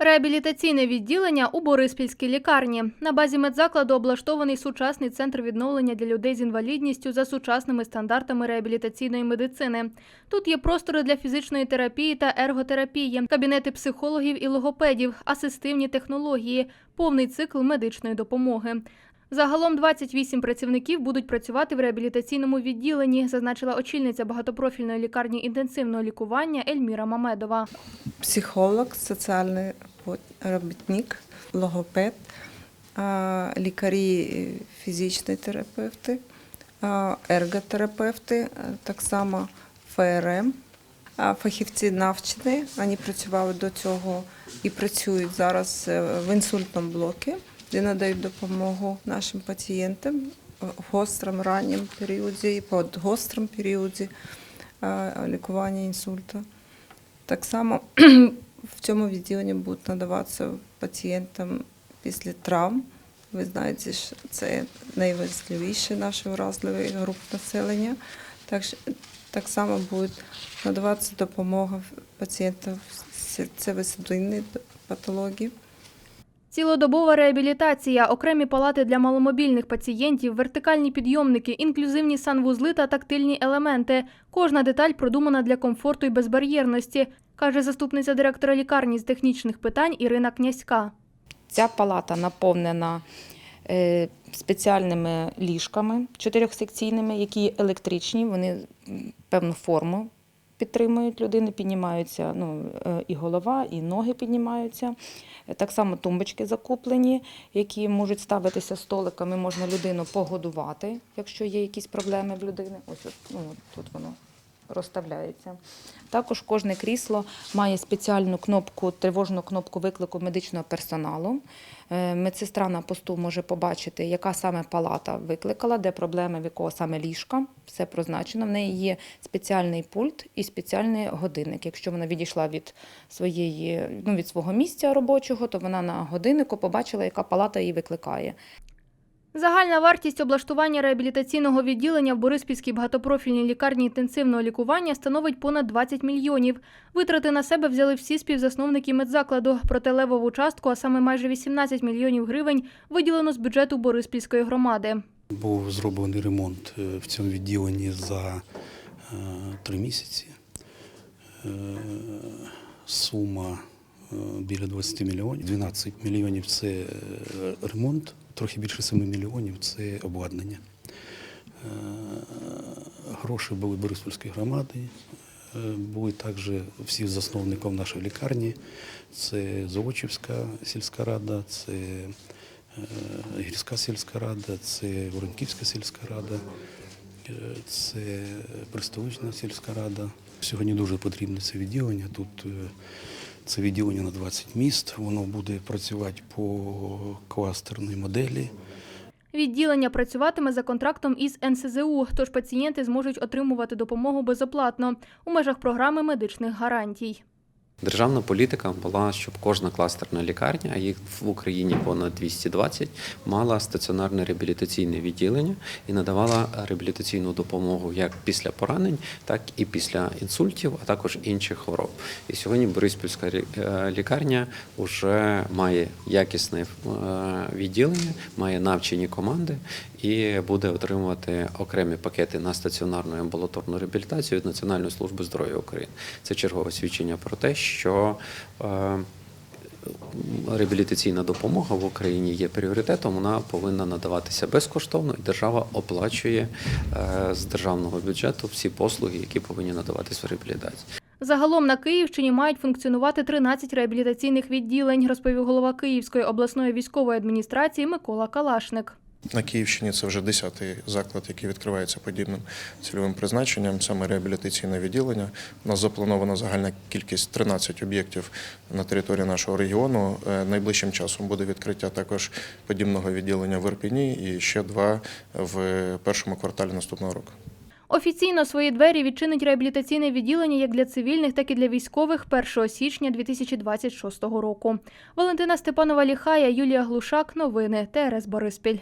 Реабілітаційне відділення у Бориспільській лікарні. На базі медзакладу облаштований сучасний центр відновлення для людей з інвалідністю за сучасними стандартами реабілітаційної медицини. Тут є простори для фізичної терапії та ерготерапії, кабінети психологів і логопедів, асистивні технології, повний цикл медичної допомоги. Загалом 28 працівників будуть працювати в реабілітаційному відділенні, зазначила очільниця багатопрофільної лікарні інтенсивного лікування Ельміра Мамедова. психолог, соціальний робітник, логопед, лікарі, е, фізичні терапевти, ерготерапевти, е, так само ФРМ. Фахівці навчені, вони працювали до цього і працюють зараз е, в інсультному блокі, де надають допомогу нашим пацієнтам в гострому ранньому періоді і подгострому періоді е, лікування інсульту. Так само в цьому відділенні будуть надаватися пацієнтам після травм. Ви знаєте, що це найважливіші наші вразливі групи населення. Так, так само буде надаватися допомога пацієнтам серцево-судинної патології. Цілодобова реабілітація, окремі палати для маломобільних пацієнтів, вертикальні підйомники, інклюзивні санвузли та тактильні елементи. Кожна деталь продумана для комфорту і безбар'єрності, каже заступниця директора лікарні з технічних питань Ірина Князька. Ця палата наповнена е, спеціальними ліжками чотирьохсекційними, які електричні, вони певну форму підтримують людини, піднімаються ну, е, і голова, і ноги піднімаються. Е, Так само тумбочки закуплені, які можуть ставитися столиками, можна людину погодувати, якщо є якісь проблеми в людини. Ось от, ну, тут воно розставляється. Також кожне крісло має спеціальну кнопку, тривожну кнопку виклику медичного персоналу. Е, Медсестра на посту може побачити, яка саме палата викликала, де проблеми, в якого саме ліжка. Все прозначено. В неї є спеціальний пульт і спеціальний годинник. Якщо вона відійшла від своєї, ну, від свого місця робочого, то вона на годиннику побачила, яка палата її викликає. Загальна вартість облаштування реабілітаційного відділення в Бориспільській багатопрофільній лікарні інтенсивного лікування становить понад 20 мільйонів. Витрати на себе взяли всі співзасновники медзакладу. Проте левову частку, а саме майже 18 мільйонів гривень, виділено з бюджету Бориспільської громади. Був зроблений ремонт е, в цьому відділенні за е, три місяці. Е, Сума біля 20 мільйонів. 12 мільйонів це ремонт, трохи більше 7 мільйонів це обладнання. Е, Гроші були Бориспільської громади, е, були також всі засновників нашої лікарні. Це Золочівська сільська рада, це е, Гірська сільська рада, це Воронківська сільська рада, це Пристолична сільська рада. Сьогодні дуже потрібне це відділення. Тут це відділення на 20 міст. Воно буде працювати по кластерній моделі. Відділення працюватиме за контрактом із НСЗУ, тож пацієнти зможуть отримувати допомогу безоплатно у межах програми медичних гарантій. Державна політика була, щоб кожна кластерна лікарня, а їх в Україні понад 220, мала стаціонарне реабілітаційне відділення і надавала реабілітаційну допомогу як після поранень, так і після інсультів, а також інших хвороб. І сьогодні Бориспільська е, лікарня вже має якісне е, відділення, має навчені команди і буде отримувати окремі пакети на стаціонарну амбулаторну реабілітацію від Національної служби здоров'я України. Це чергове свідчення про те, що е, реабілітаційна допомога в Україні є пріоритетом. Вона повинна надаватися безкоштовно, і держава оплачує е, з державного бюджету всі послуги, які повинні надаватись в реабілітації. Загалом на Київщині мають функціонувати 13 реабілітаційних відділень, розповів голова Київської обласної військової адміністрації Микола Калашник. На Київщині це вже 10-й заклад, який відкривається подібним цільовим призначенням, саме реабілітаційне відділення. У нас запланована загальна кількість 13 об'єктів на території нашого регіону. Е, Найближчим часом буде відкриття також подібного відділення в Ірпіні і ще два в першому кварталі наступного року. Офіційно свої двері відчинить реабілітаційне відділення як для цивільних, так і для військових 1 січня 2026 року. Валентина Степанова Ліхая, Юлія Глушак. Новини ТРС Бориспіль.